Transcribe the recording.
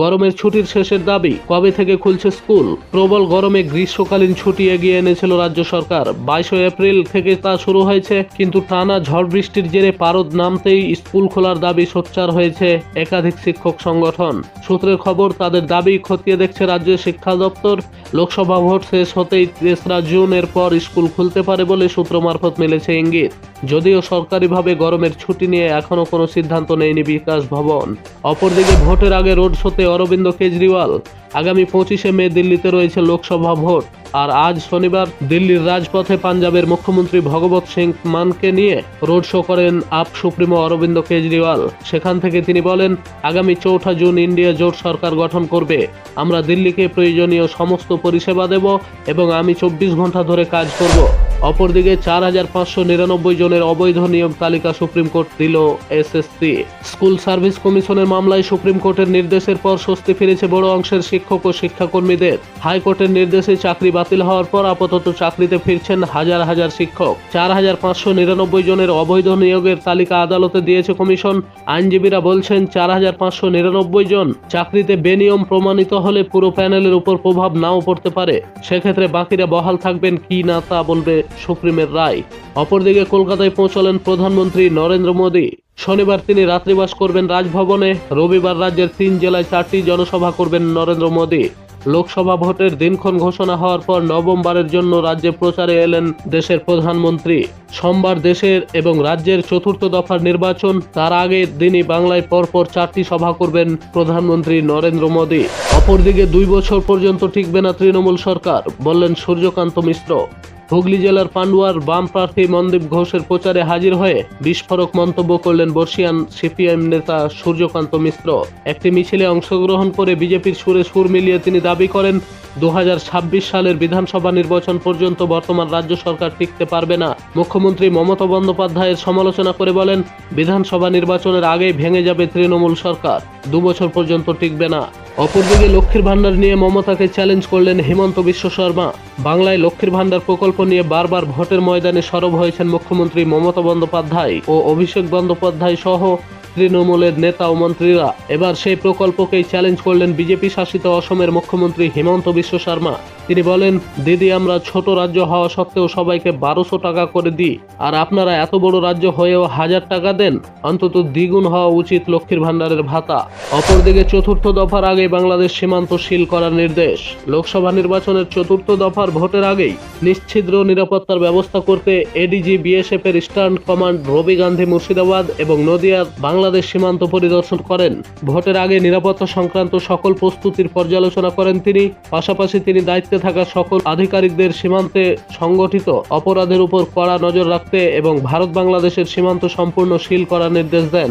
গরমের ছুটির শেষের দাবি, কবে থেকে খুলছে স্কুল? প্রবল গরমে গ্রীষ্মকালীন ছুটি এগিয়ে এনেছিল রাজ্য সরকার। বাইশে এপ্রিল থেকে তা শুরু হয়েছে, কিন্তু টানা ঝড় বৃষ্টির জেরে পারদ নামতেই স্কুল খোলার দাবি সোচ্চার হয়েছে একাধিক শিক্ষক সংগঠন। সূত্রের খবর, তাদের দাবি খতিয়ে দেখছে রাজ্যের শিক্ষা দপ্তর। লোকসভা ভোট শেষ হতেই তেসরা জুন এর পর স্কুল খুলতে পারে বলে সূত্র মারফত মিলেছে ইঙ্গিত। যদিও সরকারিভাবে গরমের ছুটি নিয়ে এখনও কোনো সিদ্ধান্ত নেয়নি বিকাশ ভবন। অপরদিকে ভোটের আগে রোড শোতে অরবিন্দ কেজরিওয়াল। আগামী পঁচিশে মে দিল্লিতে রয়েছে লোকসভা ভোট। আর আজ শনিবার দিল্লির রাজপথে পাঞ্জাবের মুখ্যমন্ত্রী ভগবত সিং মানকে নিয়ে রোড শো করেন আপ সুপ্রিমো অরবিন্দ কেজরিওয়াল। সেখান থেকে তিনি বলেন, আগামী চৌঠা জুন ইন্ডিয়া জোট সরকার গঠন করবে। আমরা দিল্লিকে প্রয়োজনীয় সমস্ত পরিষেবা দেব এবং আমি চব্বিশ ঘণ্টা ধরে কাজ করব। অপরদিকে চার হাজার পাঁচশো নিরানব্বই জনের অবৈধ নিয়ম তালিকা সুপ্রিম কোর্ট দিল এসএসসি। স্কুল সার্ভিস কমিশনের মামলায় সুপ্রিম কোর্টের নির্দেশের পর স্বস্তি ফিরেছে বড় অংশের শিক্ষক ও শিক্ষাকর্মীদের। হাইকোর্টের নির্দেশে চাকরি বাতিল হওয়ার পর আপাতত চাকরিতে ফিরছেন হাজার হাজার শিক্ষক। চার হাজার পাঁচশো নিরানব্বই জনের অবৈধ নিয়োগের তালিকা আদালতে দিয়েছে কমিশন। আইনজীবীরা বলছেন, চার হাজার পাঁচশো নিরানব্বই জন চাকরিতে বেনিয়ম প্রমাণিত হলে পুরো প্যানেলের উপর প্রভাব নাও পড়তে পারে। সেক্ষেত্রে বাকিরা বহাল থাকবেন কি না তা বলবে সুপ্রিমের রায়। অপরদিকে কলকাতায় পৌঁছলেন প্রধানমন্ত্রী নরেন্দ্র মোদী। শনিবার তিনি রাত্রিবাস করবেন রাজভবনে, রবিবার রাজ্যের তিন জেলায় চারটি জনসভা করবেন নরেন্দ্র মোদী। লোকসভা ভোটের দিনক্ষণ ঘোষণা হওয়ার পর নবমবারের জন্য রাজ্যে প্রচারে এলেন দেশের প্রধানমন্ত্রী। সোমবার দেশের এবং রাজ্যের চতুর্থ দফার নির্বাচন, তার আগের দিনই বাংলায় পরপর চারটি সভা করবেন প্রধানমন্ত্রী নরেন্দ্র মোদী। অপরদিকে দুই বছর পর্যন্ত টিকবে না তৃণমূল সরকার, বললেন সূর্যকান্ত মিশ্র। হুগলি জেলার পান্ডুয়ার বাম প্রার্থী মনদীপ ঘোষের প্রচারে হাজির হয়ে বিস্ফোরক মন্তব্য করলেন বর্ষিয়ান সিপিএম নেতা সূর্যকান্ত মিশ্র একটি মিছিলে অংশগ্রহণ করে বিজেপির সুরে সুর মিলিয়ে তিনি দাবি করেন দু হাজার ছাব্বিশ সালের বিধানসভা নির্বাচন পর্যন্ত বর্তমান রাজ্য সরকার টিকতে পারবে না। মুখ্যমন্ত্রী মমতা বন্দ্যোপাধ্যায়ের সমালোচনা করে বলেন, বিধানসভা নির্বাচনের আগেই ভেঙে যাবে তৃণমূল সরকার দু বছর পর্যন্ত টিকবে না। অপরদিকে লক্ষ্মীর ভাণ্ডার নিয়ে মমতাকে চ্যালেঞ্জ করলেন হেমন্ত বিশ্ব শর্মা। বাংলায় লক্ষ্মীর ভাণ্ডার প্রকল্প নিয়ে বারবার ভোটের ময়দানে সরব হয়েছেন মুখ্যমন্ত্রী মমতা বন্দ্যোপাধ্যায় ও অভিষেক বন্দ্যোপাধ্যায় সহ তৃণমূলের নেতা ও মন্ত্রীরা। এবার সেই প্রকল্পকেই চ্যালেঞ্জ করলেন বিজেপি শাসিত অসমের মুখ্যমন্ত্রী হিমন্ত বিশ্ব শর্মা। তিনি বলেন, দিদি, আমরা ছোট রাজ্য হওয়া সত্ত্বেও সবাইকে বারোশো টাকা করে দিই। আর আপনারা এত বড় রাজ্য হয়েও হাজার টাকা দেন? অন্তত দ্বিগুণ হওয়া উচিত লক্ষ্মীর ভান্ডারের ভাতা। অপরদিকে চতুর্থ দফার আগে বাংলাদেশ সীমান্ত সিল করার নির্দেশ। লোকসভা নির্বাচনের চতুর্থ দফার ভোটের আগেই নিশ্ছিদ্র নিরাপত্তার ব্যবস্থা করতে এডিজি, বিএসএফ এর ইস্টার্ন কমান্ড রবি গান্ধী মুর্শিদাবাদ এবং নদিয়ার বাংলাদেশ সীমান্ত পরিদর্শন করেন। ভোটের আগে নিরাপত্তা সংক্রান্ত সকল প্রস্তুতির পর্যালোচনা করেন তিনি। পাশাপাশি তিনি দায়িত্বে থাকা সকল আধিকারিকদের সীমান্তে সংগঠিত অপরাধের উপর কড়া নজর রাখতে এবং ভারত বাংলাদেশের সীমান্ত সম্পূর্ণ সিল করার নির্দেশ দেন।